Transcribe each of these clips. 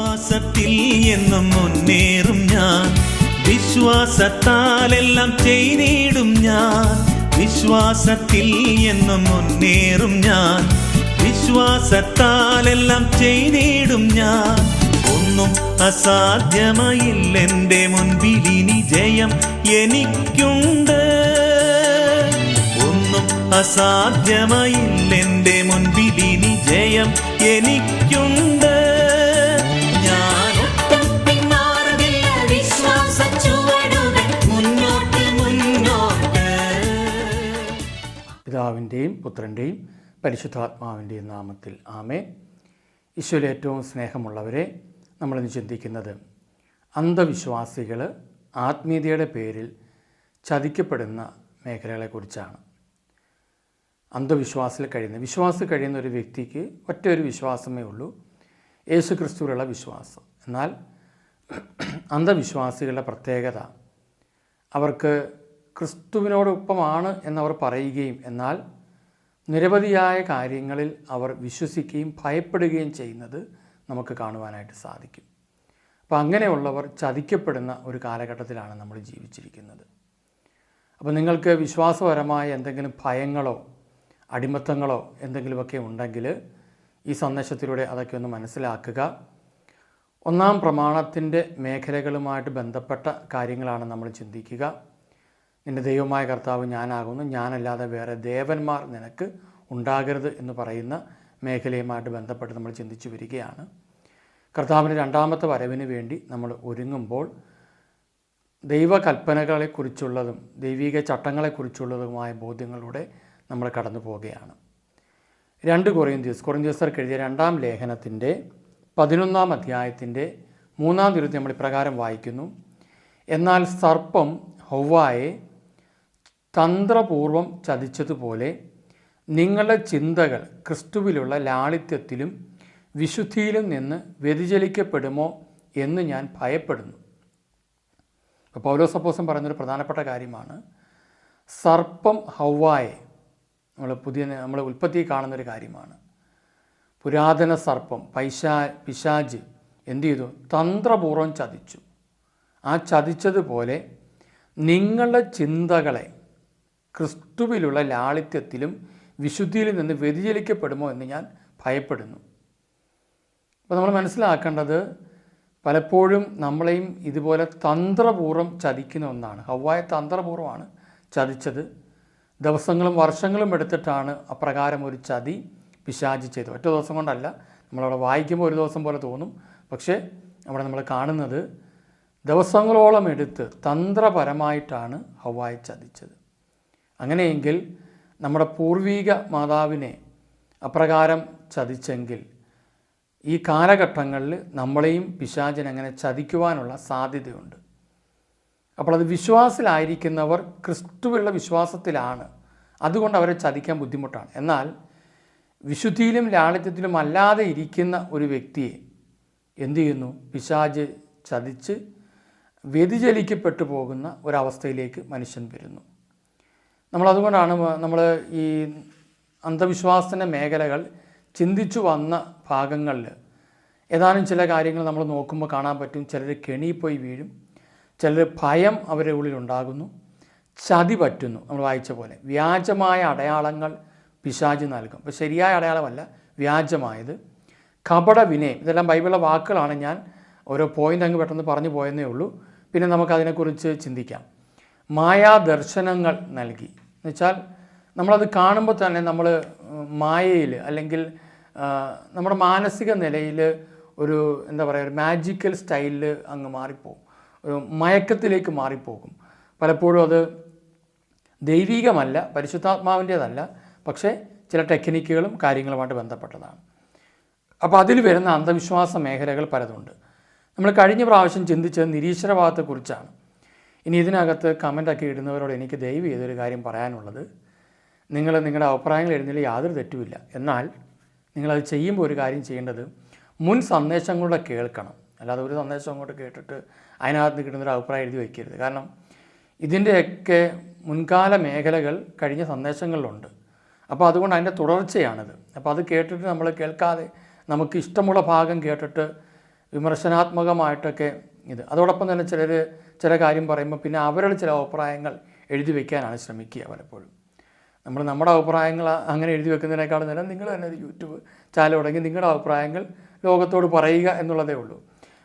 വിശ്വാസത്തിൽ എന്നും മുന്നേറും ഞാൻ. വിശ്വാസത്താലെല്ലാം ചെയ്തിടും ഞാൻ. വിശ്വാസത്തിൽ എന്നും മുന്നേറും ഞാൻ. വിശ്വാസത്താലെല്ലാം ചെയ്തിടും ഞാൻ. ഒന്നും അസാധ്യമായില്ല എന്റെ മുൻപിലിനി ജയം എനിക്കുണ്ട്. ഒന്നും അസാധ്യമായില്ല എന്റെ മുൻപിലിനി ജയം എനിക്കുണ്ട്. പിതാവിന്റെയും പുത്രന്റെയും പരിശുദ്ധാത്മാവിന്റെയും നാമത്തിൽ. ആമേ ഈശോയിൽ ഏറ്റവും സ്നേഹമുള്ളവരെ നമ്മളിന്ന് ചിന്തിക്കുന്നത് അന്ധവിശ്വാസികൾ ആത്മീയതയുടെ പേരിൽ ചതിക്കപ്പെടുന്ന മേഖലകളെക്കുറിച്ചാണ്. അന്ധവിശ്വാസത്തിൽ കഴിയുന്ന വിശ്വാസത്തിൽ കഴിയുന്ന ഒരു വ്യക്തിക്ക് ഒറ്റ ഒരു വിശ്വാസമേ ഉള്ളൂ. യേശു ക്രിസ്തുവിലുള്ള വിശ്വാസം. എന്നാൽ അന്ധവിശ്വാസികളുടെ പ്രത്യേകത അവർക്ക് ക്രിസ്തുവിനോടൊപ്പമാണ് എന്നവർ പറയുകയും എന്നാൽ നിരവധിയായ കാര്യങ്ങളിൽ അവർ വിശ്വസിക്കുകയും ഭയപ്പെടുകയും ചെയ്യുന്നത് നമുക്ക് കാണുവാനായിട്ട് സാധിക്കും. അപ്പോൾ അങ്ങനെയുള്ളവർ ചതിക്കപ്പെടുന്ന ഒരു കാലഘട്ടത്തിലാണ് നമ്മൾ ജീവിച്ചിരിക്കുന്നത്. അപ്പോൾ നിങ്ങൾക്ക് വിശ്വാസപരമായ എന്തെങ്കിലും ഭയങ്ങളോ അടിമത്തങ്ങളോ എന്തെങ്കിലുമൊക്കെ ഉണ്ടെങ്കിൽ ഈ സന്ദേശത്തിലൂടെ അതൊക്കെ ഒന്ന് മനസ്സിലാക്കുക. ഒന്നാം പ്രമാണത്തിന്റെ മേഖലകളുമായിട്ട് ബന്ധപ്പെട്ട കാര്യങ്ങളാണ് നമ്മൾ ചിന്തിക്കുക. നിന്റെ ദൈവമായ കർത്താവ് ഞാനാകുന്നു. ഞാനല്ലാതെ വേറെ ദേവന്മാർ നിനക്ക് ഉണ്ടാകരുത് എന്ന് പറയുന്ന മേഖലയുമായിട്ട് ബന്ധപ്പെട്ട് നമ്മൾ ചിന്തിച്ചു വരികയാണ്. കർത്താവിന്റെ രണ്ടാമത്തെ വരവിന് വേണ്ടി നമ്മൾ ഒരുങ്ങുമ്പോൾ ദൈവകൽപ്പനകളെക്കുറിച്ചുള്ളതും ദൈവിക ചട്ടങ്ങളെക്കുറിച്ചുള്ളതുമായ ബോധ്യങ്ങളിലൂടെ നമ്മൾ കടന്നു പോവുകയാണ്. രണ്ട് കൊറിയന്ത്യസ് കൊറിയന്ത്യസർക്ക് എഴുതിയ രണ്ടാം ലേഖനത്തിന്റെ പതിനൊന്നാം അധ്യായത്തിന്റെ മൂന്നാം തിരുത്തി നമ്മൾ ഇപ്രകാരം വായിക്കുന്നു. എന്നാൽ സർപ്പം ഹൗവായെ തന്ത്രപൂർവം ചതിച്ചതുപോലെ നിങ്ങളുടെ ചിന്തകൾ ക്രിസ്തുവിലുള്ള ലാളിത്യത്തിലും വിശുദ്ധിയിലും നിന്ന് വ്യതിചലിക്കപ്പെടുമോ എന്ന് ഞാൻ ഭയപ്പെടുന്നു. ഇപ്പോൾ പൗലോസപ്പോസം പറയുന്നൊരു പ്രധാനപ്പെട്ട കാര്യമാണ്. സർപ്പം ഹൗവായെ നമ്മൾ പുതിയ നമ്മൾ ഉൽപ്പത്തി കാണുന്നൊരു കാര്യമാണ്. പുരാതന സർപ്പം പൈശാ പിശാജ് എന്തു ചെയ്തു? തന്ത്രപൂർവം ചതിച്ചു. ആ ചതിച്ചതുപോലെ നിങ്ങളുടെ ചിന്തകളെ ക്രിസ്തുവിലുള്ള ലാളിത്യത്തിലും വിശുദ്ധിയിൽ നിന്ന് വ്യതിചലിക്കപ്പെടുമോ എന്ന് ഞാൻ ഭയപ്പെടുന്നു. അപ്പോൾ നമ്മൾ മനസ്സിലാക്കേണ്ടത് പലപ്പോഴും നമ്മളെയും ഇതുപോലെ തന്ത്രപൂർവം ചതിക്കുന്ന ഒന്നാണ്. ഹവായ തന്ത്രപൂർവമാണ് ചതിച്ചത്. ദിവസങ്ങളും വർഷങ്ങളും എടുത്തിട്ടാണ് അപ്രകാരം ഒരു ചതി പിശാചി ചെയ്തത്. ഒറ്റ ദിവസം കൊണ്ടല്ല. നമ്മളവിടെ വായിക്കുമ്പോൾ ഒരു ദിവസം പോലെ തോന്നും. പക്ഷേ അവിടെ നമ്മൾ കാണുന്നത് ദിവസങ്ങളോളം എടുത്ത് തന്ത്രപരമായിട്ടാണ് ഹവായ ചതിച്ചത്. അങ്ങനെയെങ്കിൽ നമ്മുടെ പൂർവീക മാതാവിനെ അപ്രകാരം ചതിച്ചെങ്കിൽ ഈ കാലഘട്ടങ്ങളിൽ നമ്മളെയും പിശാചിനങ്ങനെ ചതിക്കുവാനുള്ള സാധ്യതയുണ്ട്. അപ്പോൾ അത് വിശ്വാസത്തിലായിരിക്കുന്നവർ ക്രിസ്തുവിലുള്ള വിശ്വാസത്തിലാണ്. അതുകൊണ്ട് അവരെ ചതിക്കാൻ ബുദ്ധിമുട്ടാണ്. എന്നാൽ വിശുദ്ധിയിലും ലാളിത്യത്തിലും അല്ലാതെ ഇരിക്കുന്ന ഒരു വ്യക്തിയെ എന്തു ചെയ്യുന്നു? പിശാജ് ചതിച്ച് വ്യതിചലിക്കപ്പെട്ടു പോകുന്ന ഒരവസ്ഥയിലേക്ക് മനുഷ്യൻ വരുന്നു. നമ്മളതുകൊണ്ടാണ് നമ്മൾ ഈ അന്ധവിശ്വാസത്തിന്റെ മേഖലകൾ ചിന്തിച്ചു വന്ന ഭാഗങ്ങളിൽ ഏതാനും ചില കാര്യങ്ങൾ നമ്മൾ നോക്കുമ്പോൾ കാണാൻ പറ്റും. ചിലർ കെണിപ്പോയി വീഴും. ചിലർ ഭയം അവരുടെ ഉള്ളിൽ ഉണ്ടാകുന്നു. ചതി പറ്റുന്നു നമ്മൾ വായിച്ച പോലെ. വ്യാജമായ അടയാളങ്ങൾ പിശാച് നൽകും. അപ്പോൾ ശരിയായ അടയാളമല്ല വ്യാജമായത്. കപട വിനയം ഇതെല്ലാം ബൈബിളിലെ വാക്കുകളാണ്. ഞാൻ ഓരോ പോയിന്റ് അങ്ങ് പെട്ടെന്ന് പറഞ്ഞു പോയെന്നേ ഉള്ളൂ. പിന്നെ നമുക്കതിനെക്കുറിച്ച് ചിന്തിക്കാം. മായാദർശനങ്ങൾ നൽകി. എന്നുവെച്ചാൽ നമ്മളത് കാണുമ്പോൾ തന്നെ നമ്മൾ മായയിൽ അല്ലെങ്കിൽ നമ്മുടെ മാനസിക നിലയിൽ ഒരു എന്താ പറയുക ഒരു മാജിക്കൽ സ്റ്റൈലിൽ അങ്ങ് മാറിപ്പോകും. ഒരു മയക്കത്തിലേക്ക് മാറിപ്പോകും. പലപ്പോഴും അത് ദൈവികമല്ല പരിശുദ്ധാത്മാവിന്റേതല്ല പക്ഷേ ചില ടെക്നിക്കുകളും കാര്യങ്ങളുമായിട്ട് ബന്ധപ്പെട്ടതാണ്. അപ്പോൾ അതിൽ വരുന്ന അന്ധവിശ്വാസ മേഖലകൾ പലതുണ്ട്. നമ്മൾ കഴിഞ്ഞ പ്രാവശ്യം ചിന്തിച്ചത് നിരീശ്വരവാദത്തെക്കുറിച്ചാണ്. ഇനി ഇതിനകത്ത് കമന്റൊക്കെ ഇടുന്നവരോട് എനിക്ക് ദയവ് ചെയ്തൊരു കാര്യം പറയാനുള്ളത്. നിങ്ങൾ നിങ്ങളുടെ അഭിപ്രായങ്ങൾ എഴുതുന്നതിൽ യാതൊരു തെറ്റുമില്ല. എന്നാൽ നിങ്ങളത് ചെയ്യുമ്പോൾ ഒരു കാര്യം ചെയ്യേണ്ടത് മുൻ സന്ദേശങ്ങളുടെ കേൾക്കണം. അല്ലാതെ ഒരു സന്ദേശം അങ്ങോട്ട് കേട്ടിട്ട് അതിനകത്ത് കിട്ടുന്നൊരു അഭിപ്രായം എഴുതി വയ്ക്കരുത്. കാരണം ഇതിന്റെയൊക്കെ മുൻകാല മേഖലകൾ കഴിഞ്ഞ സന്ദേശങ്ങളിലുണ്ട്. അപ്പോൾ അതുകൊണ്ട് അതിന്റെ തുടർച്ചയാണിത്. അപ്പോൾ അത് കേട്ടിട്ട് നമ്മൾ കേൾക്കാതെ നമുക്ക് ഇഷ്ടമുള്ള ഭാഗം കേട്ടിട്ട് വിമർശനാത്മകമായിട്ടൊക്കെ ഇത്. അതോടൊപ്പം തന്നെ ചിലർ ചില കാര്യം പറയുമ്പോൾ പിന്നെ അവരുടെ ചില അഭിപ്രായങ്ങൾ എഴുതി വയ്ക്കാനാണ് ശ്രമിക്കുക പലപ്പോഴും. നമ്മൾ നമ്മുടെ അഭിപ്രായങ്ങൾ അങ്ങനെ എഴുതി വെക്കുന്നതിനേക്കാളും നേരം നിങ്ങൾ തന്നെ യൂട്യൂബ് ചാനൽ തുടങ്ങി നിങ്ങളുടെ അഭിപ്രായങ്ങൾ ലോകത്തോട് പറയുക എന്നുള്ളതേ ഉള്ളൂ.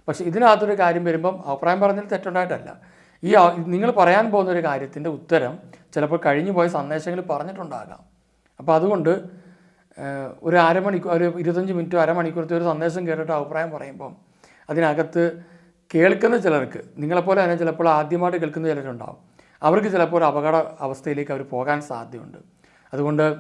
പക്ഷേ ഇതിനകത്തൊരു കാര്യം വരുമ്പം അഭിപ്രായം പറഞ്ഞാൽ തെറ്റുണ്ടായിട്ടല്ല. ഈ നിങ്ങൾ പറയാൻ പോകുന്ന ഒരു കാര്യത്തിന്റെ ഉത്തരം ചിലപ്പോൾ കഴിഞ്ഞു പോയ സന്ദേശങ്ങൾ പറഞ്ഞിട്ടുണ്ടാകാം. അപ്പോൾ അതുകൊണ്ട് ഒരു അരമണിക്കൂർ ഒരു ഇരുപത്തഞ്ച് മിനിറ്റോ അരമണിക്കൂറത്തെ ഒരു സന്ദേശം കേട്ടിട്ട് അഭിപ്രായം പറയുമ്പം അതിനകത്ത് കേൾക്കുന്ന ചിലർക്ക് നിങ്ങളെപ്പോലെ തന്നെ ചിലപ്പോൾ ആദ്യമായിട്ട് കേൾക്കുന്ന ചിലരുണ്ടാവും. അവർക്ക് ചിലപ്പോൾ ഒരു അപകട അവസ്ഥയിലേക്ക് അവർ പോകാൻ സാധ്യതയുണ്ട്. അതുകൊണ്ട്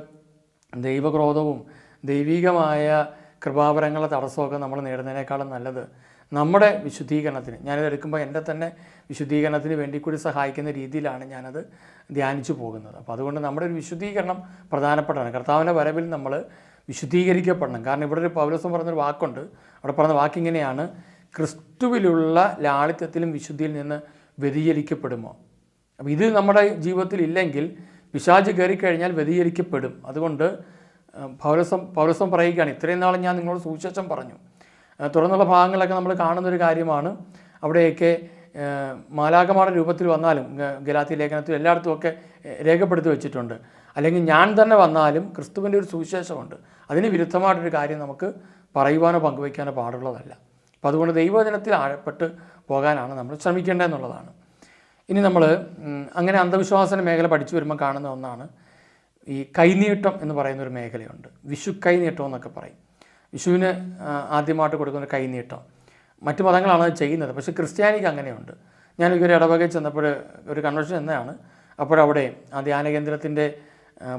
ദൈവക്രോധവും ദൈവികമായ കൃപാപരങ്ങളെ തടസ്സമൊക്കെ നമ്മൾ നേടുന്നതിനേക്കാളും നല്ലത് നമ്മുടെ വിശുദ്ധീകരണത്തിന്. ഞാനിത് എടുക്കുമ്പോൾ എന്റെ തന്നെ വിശുദ്ധീകരണത്തിന് വേണ്ടി കൂടി സഹായിക്കുന്ന രീതിയിലാണ് ഞാനത് ധ്യാനിച്ചു പോകുന്നത്. അപ്പോൾ അതുകൊണ്ട് നമ്മുടെ ഒരു വിശുദ്ധീകരണം പ്രധാനപ്പെട്ടതാണ്. കർത്താവിന്റെ വരവിൽ നമ്മൾ വിശുദ്ധീകരിക്കപ്പെടണം. കാരണം ഇവിടെ ഒരു പൗലസം പറഞ്ഞൊരു വാക്കുണ്ട്. അവിടെ പറഞ്ഞ വാക്കിങ്ങനെയാണ് ക്രിസ്തുവിലുള്ള ലാളിത്യത്തിലും വിശുദ്ധിയിൽ നിന്ന് വ്യതിചലിക്കപ്പെടുമോ? അപ്പോൾ ഇത് നമ്മുടെ ജീവിതത്തിൽ ഇല്ലെങ്കിൽ പിശാച് കയറിക്കഴിഞ്ഞാൽ വ്യതിചലിക്കപ്പെടും. അതുകൊണ്ട് പൗരസം പൗരസം പറയുകയാണ് ഇത്രയും നാൾ ഞാൻ നിങ്ങളോട് സുവിശേഷം പറഞ്ഞു. തുറന്നുള്ള ഭാഗങ്ങളൊക്കെ നമ്മൾ കാണുന്നൊരു കാര്യമാണ്. അവിടെയൊക്കെ മാലാകമാരുടെ രൂപത്തിൽ വന്നാലും ഗലാത്തി ലേഖനത്തിൽ എല്ലായിടത്തും ഒക്കെ രേഖപ്പെടുത്തി വെച്ചിട്ടുണ്ട്. അല്ലെങ്കിൽ ഞാൻ തന്നെ വന്നാലും ക്രിസ്തുവിന്റെ ഒരു സുവിശേഷമുണ്ട്. അതിന് വിരുദ്ധമായിട്ടൊരു കാര്യം നമുക്ക് പറയുവാനോ പങ്കുവയ്ക്കാനോ പാടുള്ളതല്ല. അപ്പോൾ അതുകൊണ്ട് ദൈവജനത്തിൽ ആഴപ്പെട്ട് പോകാനാണ് നമ്മൾ ശ്രമിക്കേണ്ടത് എന്നുള്ളതാണ് ഇനി നമ്മൾ അങ്ങനെ അന്ധവിശ്വാസ മേഖല പഠിച്ചു വരുമ്പോൾ കാണുന്ന ഒന്നാണ് ഈ കൈനീട്ടം എന്ന് പറയുന്ന ഒരു മേഖലയുണ്ട്. വിഷു കൈനീട്ടം എന്നൊക്കെ പറയും. വിഷുവിന് ആദ്യമായിട്ട് കൊടുക്കുന്ന കൈനീട്ടം. മറ്റു മതങ്ങളാണ് അത് ചെയ്യുന്നത്. പക്ഷേ ക്രിസ്ത്യാനിക്ക് അങ്ങനെയുണ്ട്. ഞാൻ ഞാനൊരു ഇടവകയിൽ ചെന്നപ്പോൾ ഒരു കൺവെൻഷൻ എന്നതാണ് അപ്പോഴവിടെ ആ ധ്യാന കേന്ദ്രത്തിന്റെ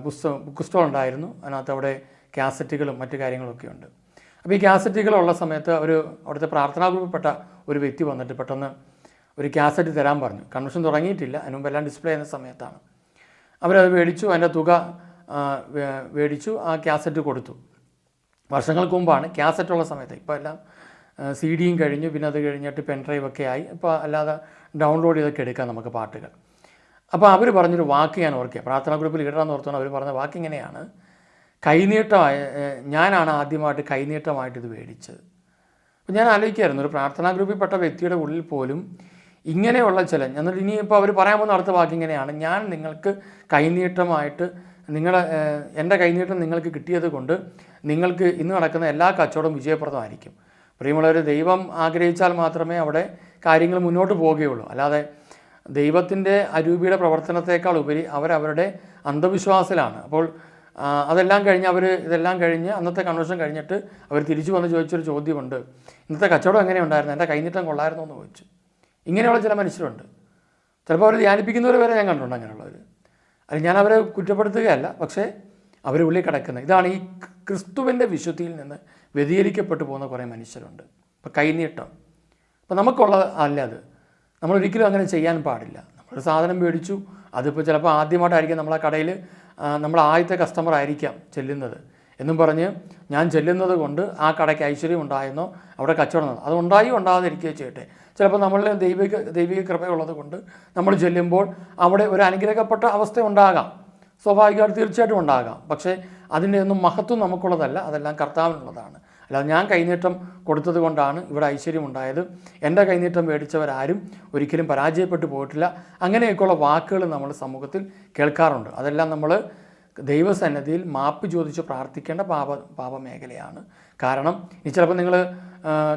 പുസ്തകം ബുക്ക് സ്റ്റോൾ ഉണ്ടായിരുന്നു. അതിനകത്ത് അവിടെ കാസറ്റുകളും മറ്റു കാര്യങ്ങളൊക്കെ ഉണ്ട് അപ്പോൾ ഈ കാസറ്റുകളുള്ള സമയത്ത് ഒരു അവിടുത്തെ പ്രാർത്ഥനാ ഗ്രൂപ്പിൽപ്പെട്ട ഒരു വ്യക്തി വന്നിട്ട് പെട്ടെന്ന് ഒരു കാസറ്റ് തരാൻ പറഞ്ഞു. കൺവെൻഷൻ തുടങ്ങിയിട്ടില്ല. അതിന് മുമ്പ് എല്ലാം ഡിസ്പ്ലേ ചെയ്യുന്ന സമയത്താണ്. അവരത് മേടിച്ചു അതിന്റെ തുക മേടിച്ചു ആ കാസറ്റ് കൊടുത്തു. വർഷങ്ങൾക്ക് മുമ്പാണ് കാസറ്റ് ഉള്ള സമയത്ത്. ഇപ്പോൾ എല്ലാം സി ഡിയും കഴിഞ്ഞു. പിന്നെ അത് കഴിഞ്ഞിട്ട് പെൻ ഡ്രൈവ് ഒക്കെ ആയി. ഇപ്പോൾ അല്ലാതെ ഡൗൺലോഡ് ചെയ്തൊക്കെ എടുക്കാം നമുക്ക് പാട്ടുകൾ. അപ്പോൾ അവർ പറഞ്ഞൊരു വാക്ക് ഞാൻ ഓർക്കുക. പ്രാർത്ഥനാ ഗ്രൂപ്പിൽ ഇടണമെന്ന് ഓർത്തുകൊണ്ട് അവർ പറഞ്ഞ വാക്ക് ഇങ്ങനെയാണ്. കൈനീട്ടമായ ഞാനാണ് ആദ്യമായിട്ട് കൈനീട്ടമായിട്ട് ഇത് മേടിച്ചത്. അപ്പോൾ ഞാൻ ആലോചിക്കായിരുന്നു ഒരു പ്രാർത്ഥനാ ഗ്രൂപ്പിൽപ്പെട്ട വ്യക്തിയുടെ ഉള്ളിൽ പോലും ഇങ്ങനെയുള്ള ചില എന്നിട്ട് ഇനിയിപ്പോൾ അവർ പറയാൻ പോകുന്ന അടുത്ത വാക്ക് ഇങ്ങനെയാണ് ഞാൻ നിങ്ങൾക്ക് കൈനീട്ടമായിട്ട് നിങ്ങളുടെ എന്റെ കൈനീട്ടം നിങ്ങൾക്ക് കിട്ടിയത് കൊണ്ട് നിങ്ങൾക്ക് ഇന്ന് നടക്കുന്ന എല്ലാ കച്ചവടവും വിജയപ്രദമായിരിക്കും. പ്രിയമുള്ളവർ ദൈവം ആഗ്രഹിച്ചാൽ മാത്രമേ അവിടെ കാര്യങ്ങൾ മുന്നോട്ട് പോവുകയുള്ളൂ അല്ലാതെ ദൈവത്തിന്റെ അരൂപിയുടെ പ്രവർത്തനത്തെക്കാൾ ഉപരി അവരവരുടെ അന്ധവിശ്വാസത്തിലാണ്. അപ്പോൾ അതെല്ലാം കഴിഞ്ഞ് അവർ ഇതെല്ലാം കഴിഞ്ഞ് അന്നത്തെ കൺവെൻഷൻ കഴിഞ്ഞിട്ട് അവർ തിരിച്ചു വന്ന് ചോദിച്ചൊരു ചോദ്യമുണ്ട്. ഇന്നത്തെ കച്ചവടം എങ്ങനെ ഉണ്ടായിരുന്നു? എന്റെ കൈനീട്ടം കൊള്ളായിരുന്നു എന്ന് ചോദിച്ചു. ഇങ്ങനെയുള്ള ചില മനുഷ്യരുണ്ട്. ചിലപ്പോൾ അവർ ധ്യാനിപ്പിക്കുന്നവർ വരെ ഞാൻ കണ്ടിട്ടുണ്ട് അങ്ങനെയുള്ളവർ അത് ഞാൻ അവരെ കുറ്റപ്പെടുത്തുകയല്ല പക്ഷേ അവർ ഉള്ളിൽ കിടക്കുന്നത് ഇതാണ് ഈ ക്രിസ്തുവിന്റെ വിശുദ്ധിയിൽ നിന്ന് വ്യതിചലിക്കപ്പെട്ടു പോകുന്ന കുറേ മനുഷ്യരുണ്ട്. ഇപ്പോൾ കൈനീട്ടം. അപ്പോൾ നമുക്കുള്ള അല്ല അത്. നമ്മൾ ഒരിക്കലും അങ്ങനെ ചെയ്യാൻ പാടില്ല. നമ്മൾ സാധനം മേടിച്ചു അതിപ്പോൾ ചിലപ്പോൾ ആദ്യമായിട്ടായിരിക്കും നമ്മളെ കടയിൽ നമ്മൾ ആദ്യത്തെ കസ്റ്റമർ ആയിരിക്കാം ചെല്ലുന്നത്. എന്നും പറഞ്ഞ് ഞാൻ ചെല്ലുന്നത് കൊണ്ട് ആ കടയ്ക്ക് ഐശ്വര്യം ഉണ്ടായെന്നോ അവിടെ കച്ചവടം അത് ഉണ്ടായി ഉണ്ടാകാതിരിക്കുകയോ ചെയ്യട്ടെ. ചിലപ്പോൾ നമ്മളിൽ ദൈവിക ദൈവിക കൃപയുള്ളത് കൊണ്ട് നമ്മൾ ചെല്ലുമ്പോൾ അവിടെ ഒരു അനുഗ്രഹിക്കപ്പെട്ട അവസ്ഥ ഉണ്ടാകാം. സ്വാഭാവികമായിട്ട് തീർച്ചയായിട്ടും ഉണ്ടാകാം. പക്ഷേ അതിന്റെ ഒന്നും മഹത്വം നമുക്കുള്ളതല്ല. അതെല്ലാം കർത്താവിനുള്ളതാണ്. അല്ലാതെ ഞാൻ കൈനീട്ടം കൊടുത്തത് കൊണ്ടാണ് ഇവിടെ ഐശ്വര്യം ഉണ്ടായത് എന്റെ കൈനീട്ടം മേടിച്ചവരാരും ഒരിക്കലും പരാജയപ്പെട്ടു പോയിട്ടില്ല. അങ്ങനെയൊക്കെയുള്ള വാക്കുകൾ നമ്മൾ സമൂഹത്തിൽ കേൾക്കാറുണ്ട്. അതെല്ലാം നമ്മൾ ദൈവസന്നിധിയിൽ മാപ്പ് ചോദിച്ച് പ്രാർത്ഥിക്കേണ്ട പാപ പാപമേഖലയാണ്. കാരണം ഇനി ചിലപ്പോൾ നിങ്ങൾ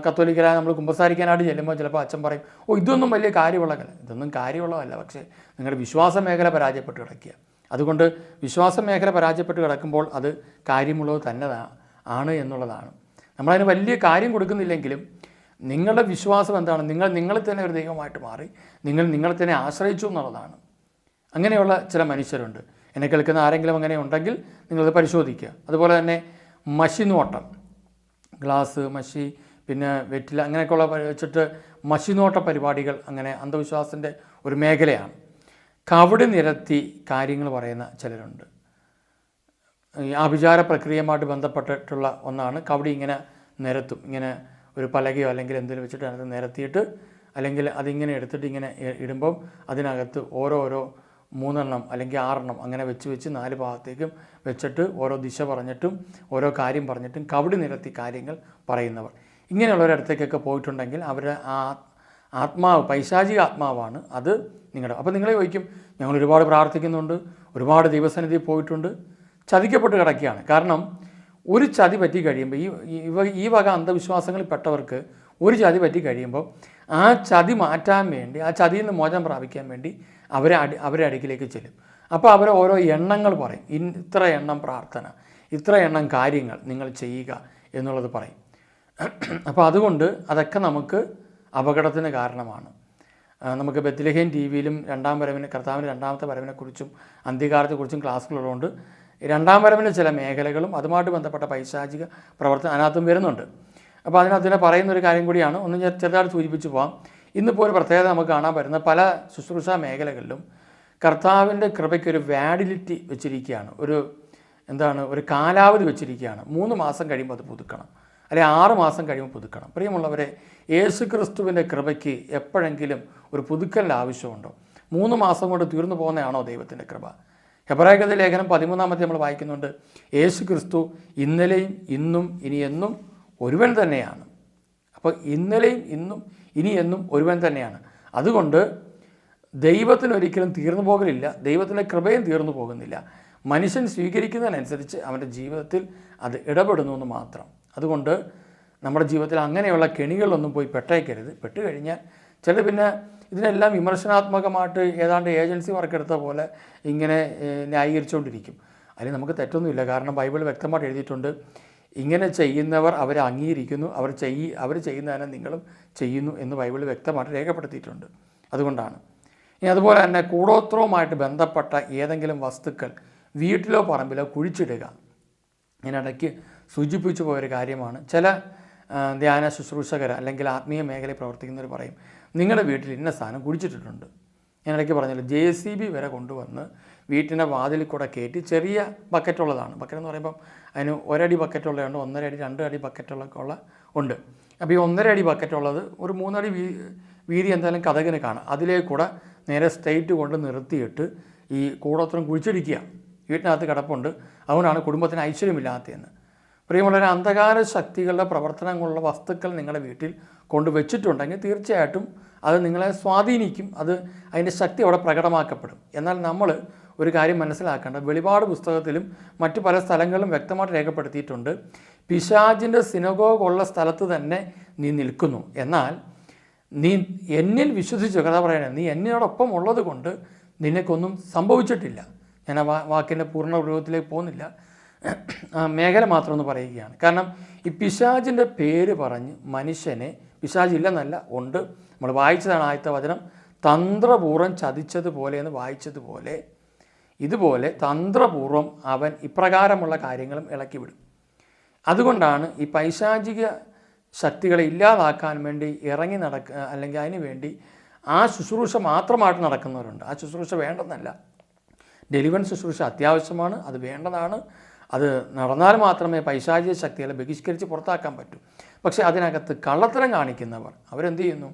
കത്തോലിക്കരായ നമ്മൾ കുമ്പസാരിക്കാനായിട്ട് ചെല്ലുമ്പോൾ ചിലപ്പോൾ അച്ഛൻ പറയും ഓ ഇതൊന്നും വലിയ കാര്യമുള്ള കല ഇതൊന്നും കാര്യമുള്ളതല്ല. പക്ഷേ നിങ്ങളുടെ വിശ്വാസ മേഖല പരാജയപ്പെട്ട് കിടക്കുക. അതുകൊണ്ട് വിശ്വാസ മേഖല പരാജയപ്പെട്ട് കിടക്കുമ്പോൾ അത് കാര്യമുള്ളത് തന്നെ ആണ് എന്നുള്ളതാണ്. നമ്മളതിന് വലിയ കാര്യം കൊടുക്കുന്നില്ലെങ്കിലും നിങ്ങളുടെ വിശ്വാസം എന്താണ്? നിങ്ങൾ നിങ്ങളെ തന്നെ ഒരു ദൈവമായിട്ട് മാറി നിങ്ങൾ നിങ്ങളെ തന്നെ ആശ്രയിച്ചു എന്നുള്ളതാണ്. അങ്ങനെയുള്ള ചില മനുഷ്യരുണ്ട്. എന്നെ കേൾക്കുന്ന ആരെങ്കിലും അങ്ങനെ ഉണ്ടെങ്കിൽ നിങ്ങളത് പരിശോധിക്കുക. അതുപോലെ തന്നെ മഷി നോട്ടം. ഗ്ലാസ് മഷി പിന്നെ വെറ്റിൽ അങ്ങനെയൊക്കെയുള്ള വെച്ചിട്ട് മഷിനോട്ട പരിപാടികൾ അങ്ങനെ അന്ധവിശ്വാസത്തിന്റെ ഒരു മേഖലയാണ്. കവടി നിരത്തി കാര്യങ്ങൾ പറയുന്ന ചിലരുണ്ട്. ആഭിചാര പ്രക്രിയയുമായിട്ട് ബന്ധപ്പെട്ടിട്ടുള്ള ഒന്നാണ്. കവടി ഇങ്ങനെ നിരത്തും. ഇങ്ങനെ ഒരു പലകയോ അല്ലെങ്കിൽ എന്തെങ്കിലും വെച്ചിട്ട് അതിനകത്ത് നിരത്തിയിട്ട് അല്ലെങ്കിൽ അതിങ്ങനെ എടുത്തിട്ട് ഇങ്ങനെ ഇടുമ്പം അതിനകത്ത് ഓരോരോ മൂന്നെണ്ണം അല്ലെങ്കിൽ ആറെണ്ണം അങ്ങനെ വെച്ച് വെച്ച് നാല് ഭാഗത്തേക്കും വെച്ചിട്ട് ഓരോ ദിശ പറഞ്ഞിട്ടും ഓരോ കാര്യം പറഞ്ഞിട്ടും കവടി നിരത്തി കാര്യങ്ങൾ പറയുന്നവർ. ഇങ്ങനെയുള്ളവരടുത്തേക്കൊക്കെ പോയിട്ടുണ്ടെങ്കിൽ അവരുടെ ആ ആത്മാവ് പൈശാചിക ആത്മാവാണ് അത് നിങ്ങളുടെ. അപ്പോൾ നിങ്ങളെ ചോദിക്കും ഞങ്ങൾ ഒരുപാട് പ്രാർത്ഥിക്കുന്നുണ്ട് ഒരുപാട് ദൈവസന്നിധി പോയിട്ടുണ്ട് ചതിക്കപ്പെട്ട് കിടക്കുകയാണ്. കാരണം ഒരു ചതി പറ്റി കഴിയുമ്പോൾ ഈ ഇവ ഈ വക അന്ധവിശ്വാസങ്ങളിൽ പെട്ടവർക്ക് ഒരു ചതി പറ്റി കഴിയുമ്പോൾ ആ ചതി മാറ്റാൻ വേണ്ടി ആ ചതിയിൽ നിന്ന് മോചനം പ്രാപിക്കാൻ വേണ്ടി അവരെ അടി അവരെ അടുക്കിലേക്ക് ചെല്ലും. അപ്പോൾ അവരെ ഓരോ എണ്ണങ്ങൾ പറയും. ഇത്ര എണ്ണം പ്രാർത്ഥന ഇത്ര എണ്ണം കാര്യങ്ങൾ നിങ്ങൾ ചെയ്യുക എന്നുള്ളത് പറയും. അപ്പോൾ അതുകൊണ്ട് അതൊക്കെ നമുക്ക് അപകടത്തിന് കാരണമാണ്. നമുക്ക് ബത്തിലഹേൻ ടി വിയിലും രണ്ടാം വരവിനെ കർത്താവിന്റെ രണ്ടാമത്തെ വരവിനെക്കുറിച്ചും അന്ത്യകാലത്തെക്കുറിച്ചും ക്ലാസ്സുകളുള്ളതുകൊണ്ട് രണ്ടാം വരവിന്റെ ചില മേഖലകളും അതുമായിട്ട് ബന്ധപ്പെട്ട പൈശാചിക പ്രവർത്തനം അതിനകത്തും വരുന്നുണ്ട്. അപ്പോൾ അതിനകത്ത് തന്നെ പറയുന്ന ഒരു കാര്യം കൂടിയാണ്. ഒന്ന് ഞാൻ ചെറുതായിട്ട് സൂചിപ്പിച്ച് പോകാം ഇന്നിപ്പോൾ ഒരു പ്രത്യേകത നമുക്ക് കാണാൻ പറ്റുന്ന പല ശുശ്രൂഷ മേഖലകളിലും കർത്താവിന്റെ കൃപയ്ക്കൊരു വാഡിലിറ്റി വെച്ചിരിക്കുകയാണ്. ഒരു എന്താണ് ഒരു കാലാവധി വെച്ചിരിക്കുകയാണ്. മൂന്ന് മാസം കഴിയുമ്പോൾ അത് പുതുക്കണം. അല്ലെങ്കിൽ ആറ് മാസം കഴിയുമ്പോൾ പുതുക്കണം. പ്രിയമുള്ളവരെ യേശു ക്രിസ്തുവിന്റെ കൃപയ്ക്ക് എപ്പോഴെങ്കിലും ഒരു പുതുക്കലിന്റെ ആവശ്യമുണ്ടോ? മൂന്ന് മാസം കൊണ്ട് തീർന്നു പോകുന്നതാണോ ദൈവത്തിന്റെ കൃപ? ഹെബ്രായകഥ ലേഖനം പതിമൂന്നാമത്തെ നമ്മൾ വായിക്കുന്നുണ്ട് യേശു ക്രിസ്തു ഇന്നലെയും ഇന്നും ഇനി എന്നും ഒരുവൻ തന്നെയാണ്. അപ്പോൾ ഇന്നലെയും ഇന്നും ഇനി എന്നും ഒരുവൻ തന്നെയാണ്. അതുകൊണ്ട് ദൈവത്തിന് ഒരിക്കലും തീർന്നു പോകലില്ല ദൈവത്തിന്റെ കൃപയും തീർന്നു പോകുന്നില്ല. മനുഷ്യൻ സ്വീകരിക്കുന്നതിനനുസരിച്ച് അവന്റെ ജീവിതത്തിൽ അത് ഇടപെടുന്നു എന്ന് മാത്രം. അതുകൊണ്ട് നമ്മുടെ ജീവിതത്തിൽ അങ്ങനെയുള്ള കെണികളിലൊന്നും പോയി പെട്ടേക്കരുത്. പെട്ട് കഴിഞ്ഞാൽ ചില പിന്നെ ഇതിനെല്ലാം വിമർശനാത്മകമായിട്ട് ഏതാണ്ട് ഏജൻസി വർക്കെടുത്ത പോലെ ഇങ്ങനെ ന്യായീകരിച്ചുകൊണ്ടിരിക്കും. അതിന് നമുക്ക് തെറ്റൊന്നുമില്ല. കാരണം ബൈബിൾ വ്യക്തമായിട്ട് എഴുതിയിട്ടുണ്ട്. ഇങ്ങനെ ചെയ്യുന്നവർ അവരെ അംഗീകരിക്കുന്നു. അവർ ചെയ്യ അവർ ചെയ്യുന്നതിനെ നിങ്ങളും ചെയ്യുന്നു എന്ന് ബൈബിൾ വ്യക്തമായിട്ട് രേഖപ്പെടുത്തിയിട്ടുണ്ട്. അതുകൊണ്ടാണ്. ഇനി അതുപോലെ തന്നെ കൂടോത്രവുമായിട്ട് ബന്ധപ്പെട്ട ഏതെങ്കിലും വസ്തുക്കൾ വീട്ടിലോ പറമ്പിലോ കുഴിച്ചിടുക. ഞാൻ ഇടയ്ക്ക് സൂചിപ്പിച്ചു പോയൊരു കാര്യമാണ്. ചില ധ്യാന ശുശ്രൂഷകർ അല്ലെങ്കിൽ ആത്മീയ മേഖലയിൽ പ്രവർത്തിക്കുന്നവർ പറയും നിങ്ങളുടെ വീട്ടിൽ ഇന്ന സാധനം കുടിച്ചിട്ടിട്ടുണ്ട്. ഞാൻ ഇടയ്ക്ക് പറഞ്ഞല്ലോ ജെ സി ബി വരെ കൊണ്ടുവന്ന് വീട്ടിന്റെ വാതിലിൽ കൂടെ കയറ്റി ചെറിയ ബക്കറ്റുള്ളതാണ്. ബക്കറ്റ് എന്ന് പറയുമ്പം അതിന് ഒരടി ബക്കറ്റുള്ളതുണ്ട് ഒന്നര അടി രണ്ട് അടി ബക്കറ്റുള്ളൊക്കെ ഉള്ള ഉണ്ട്. അപ്പോൾ ഈ ഒന്നര അടി ബക്കറ്റുള്ളത് ഒരു മൂന്നടി വീ വീതി എന്തായാലും കഥകിന് കാണാം. അതിലേക്ക് കൂടെ നേരെ സ്ട്രെയിറ്റ് കൊണ്ട് നിർത്തിയിട്ട് ഈ കൂടോത്രം കുഴിച്ചിടിക്കുക. വീട്ടിനകത്ത് കിടപ്പുണ്ട്. അതുകൊണ്ടാണ് കുടുംബത്തിന് ഐശ്വര്യമില്ലാത്തതെന്ന്. പ്രിയമുള്ളവരെ അന്ധകാര ശക്തികളുടെ പ്രവർത്തനം കൊണ്ടുള്ള വസ്തുക്കൾ നിങ്ങളുടെ വീട്ടിൽ കൊണ്ടുവച്ചിട്ടുണ്ടെങ്കിൽ തീർച്ചയായിട്ടും അത് നിങ്ങളെ സ്വാധീനിക്കും. അത് അതിന്റെ ശക്തി അവിടെ പ്രകടമാക്കപ്പെടും. എന്നാൽ നമ്മൾ ഒരു കാര്യം മനസ്സിലാക്കേണ്ട വെളിപാട് പുസ്തകത്തിലും മറ്റു പല സ്ഥലങ്ങളിലും വ്യക്തമായിട്ട് രേഖപ്പെടുത്തിയിട്ടുണ്ട്. പിശാജിന്റെ സിനഗോഗ് ഉള്ള സ്ഥലത്ത് തന്നെ നീ നിൽക്കുന്നു. എന്നാൽ നീ എന്നിൽ വിശ്വസിച്ചു കഥ പറയണേ നീ എന്നോടൊപ്പം ഉള്ളത് കൊണ്ട് നിനക്കൊന്നും സംഭവിച്ചിട്ടില്ല. ഞാൻ ആ വാക്കിന്റെ പൂർണ ഉപയോഗത്തിലേക്ക് പോകുന്നില്ല. മേഖല മാത്രം ഒന്ന് പറയുകയാണ്. കാരണം ഈ പിശാജിന്റെ പേര് പറഞ്ഞ് മനുഷ്യനെ പിശാജ് ഇല്ലെന്നല്ല ഉണ്ട്. നമ്മൾ വായിച്ചതാണ് ആദ്യത്തെ വചനം. തന്ത്രപൂർവം ചതിച്ചതുപോലെ എന്ന് വായിച്ചതുപോലെ ഇതുപോലെ തന്ത്രപൂർവം അവൻ ഇപ്രകാരമുള്ള കാര്യങ്ങളും ഇളക്കി വിടും അതുകൊണ്ടാണ് ഈ പൈശാചിക ശക്തികളെ ഇല്ലാതാക്കാൻ വേണ്ടി ഇറങ്ങി നടക്ക അല്ലെങ്കിൽ അതിന് വേണ്ടി ആ ശുശ്രൂഷ മാത്രമായിട്ട് നടക്കുന്നവരുണ്ട്. ആ ശുശ്രൂഷ വേണ്ടെന്നല്ല. ഡെലിവൻ ശുശ്രൂഷ അത്യാവശ്യമാണ് അത് വേണ്ടതാണ്. അത് നടന്നാൽ മാത്രമേ പൈശാചിക ശക്തികളെ ബഹിഷ്കരിച്ച് പുറത്താക്കാൻ പറ്റൂ. പക്ഷേ അതിനകത്ത് കള്ളത്തരം കാണിക്കുന്നവർ അവരെന്ത് ചെയ്യുന്നു?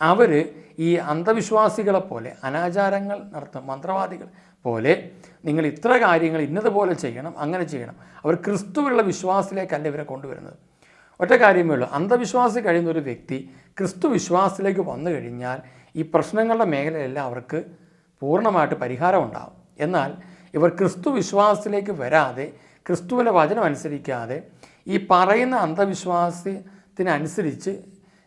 അവർ ഈ അന്ധവിശ്വാസികളെ പോലെ അനാചാരങ്ങൾ നടത്തും മന്ത്രവാദികൾ പോലെ നിങ്ങൾ ഇത്ര കാര്യങ്ങൾ ഇന്നതുപോലെ ചെയ്യണം അങ്ങനെ ചെയ്യണം. അവർ ക്രിസ്തുവിലുള്ള വിശ്വാസത്തിലേക്കല്ല ഇവരെ കൊണ്ടുവരുന്നത്. ഒറ്റ കാര്യമേ ഉള്ളൂ. അന്ധവിശ്വാസി കഴിയുന്ന ഒരു വ്യക്തി ക്രിസ്തു വിശ്വാസത്തിലേക്ക് വന്നു കഴിഞ്ഞാൽ ഈ പ്രശ്നങ്ങളുടെ മേഖലയെല്ലാം അവർക്ക് പൂർണമായിട്ട് പരിഹാരം ഉണ്ടാകും എന്നാൽ ഇവർ ക്രിസ്തു വിശ്വാസത്തിലേക്ക് വരാതെ ക്രിസ്തുവിന്റെ വചനം അനുസരിക്കാതെ ഈ പറയുന്ന അന്ധവിശ്വാസത്തിനനുസരിച്ച്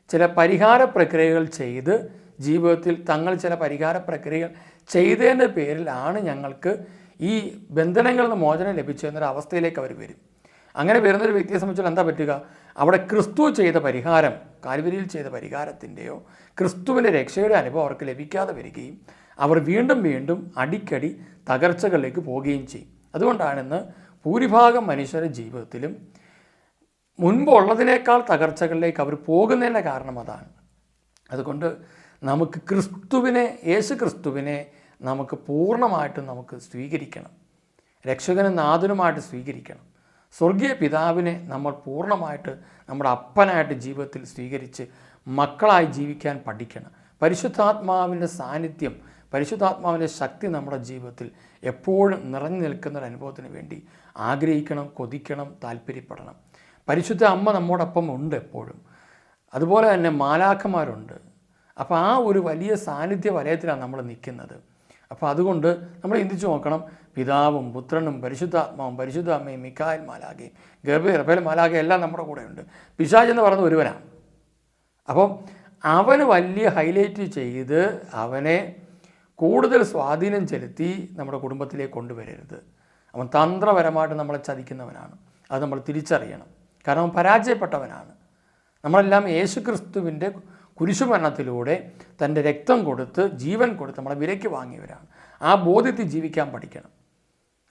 ചില പരിഹാര പ്രക്രിയകൾ ചെയ്ത് ജീവിതത്തിൽ തങ്ങൾ ചില പരിഹാര പ്രക്രിയകൾ ചെയ്തതിന്റെ പേരിലാണ് ഞങ്ങൾക്ക് ഈ ബന്ധനങ്ങളിൽ നിന്ന് മോചനം ലഭിച്ചതെന്നൊരു അവസ്ഥയിലേക്ക് അവർ വരും. അങ്ങനെ വരുന്നൊരു വ്യക്തിയെ സംബന്ധിച്ചാൽ എന്താ പറ്റുക? അവിടെ ക്രിസ്തു ചെയ്ത പരിഹാരം കാൽവരിയിൽ ചെയ്ത പരിഹാരത്തിന്റെയോ ക്രിസ്തുവിന്റെ രക്ഷയുടെ അനുഭവം അവർക്ക് ലഭിക്കാതെ വരികയും അവർ വീണ്ടും വീണ്ടും അടിക്കടി തകർച്ചകളിലേക്ക് പോവുകയും ചെയ്യും. അതുകൊണ്ടാണ് ഇന്ന് ഭൂരിഭാഗം മനുഷ്യരുടെ ജീവിതത്തിലും മുൻപുള്ളതിനേക്കാൾ തകർച്ചകളിലേക്ക് അവർ പോകുന്നതിന്റെ കാരണം അതാണ്. അതുകൊണ്ട് നമുക്ക് ക്രിസ്തുവിനെ യേശു ക്രിസ്തുവിനെ നമുക്ക് പൂർണമായിട്ടും നമുക്ക് സ്വീകരിക്കണം. രക്ഷകനും നാഥനുമായിട്ട് സ്വീകരിക്കണം. സ്വർഗീയ പിതാവിനെ നമ്മൾ പൂർണമായിട്ട് നമ്മുടെ അപ്പനായിട്ട് ജീവിതത്തിൽ സ്വീകരിച്ച് മക്കളായി ജീവിക്കാൻ പഠിക്കണം. പരിശുദ്ധാത്മാവിന്റെ സാന്നിധ്യം പരിശുദ്ധാത്മാവിന്റെ ശക്തി നമ്മുടെ ജീവിതത്തിൽ എപ്പോഴും നിറഞ്ഞു നിൽക്കുന്ന ഒരു അനുഭവത്തിന് വേണ്ടി ആഗ്രഹിക്കണം കൊതിക്കണം താല്പര്യപ്പെടണം. പരിശുദ്ധ അമ്മ നമ്മോടൊപ്പം ഉണ്ട് എപ്പോഴും. അതുപോലെ തന്നെ മാലാഖമാരുണ്ട്. അപ്പോൾ ആ ഒരു വലിയ സാന്നിധ്യ വലയത്തിലാണ് നമ്മൾ നിൽക്കുന്നത്. അപ്പോൾ അതുകൊണ്ട് നമ്മൾ ചിന്തിച്ച് നോക്കണം പിതാവും പുത്രനും പരിശുദ്ധാത്മാവും പരിശുദ്ധ അമ്മയും മിക്കായൽ മാലാഖയും ഗർഭ റഫേൽ മാലാഖ എല്ലാം നമ്മുടെ കൂടെയുണ്ട് പിശാജ് എന്ന് പറയുന്ന ഒരുവനാണ്. അപ്പം അവന് വലിയ ഹൈലൈറ്റ് ചെയ്ത് അവനെ കൂടുതൽ സ്വാധീനം ചെലുത്തി നമ്മുടെ കുടുംബത്തിലേക്ക് കൊണ്ടുവരരുത്. അവൻ തന്ത്രപരമായിട്ട് നമ്മളെ ചതിക്കുന്നവനാണ്. അത് നമ്മൾ തിരിച്ചറിയണം. കാരണം അവൻ പരാജയപ്പെട്ടവനാണ്. നമ്മളെല്ലാം യേശു ക്രിസ്തുവിന്റെ കുരിശുമരണത്തിലൂടെ തന്റെ രക്തം കൊടുത്ത് ജീവൻ കൊടുത്ത് നമ്മളെ വിലയ്ക്ക് വാങ്ങിയവരാണ്. ആ ബോധ്യത്തിൽ ജീവിക്കാൻ പഠിക്കണം.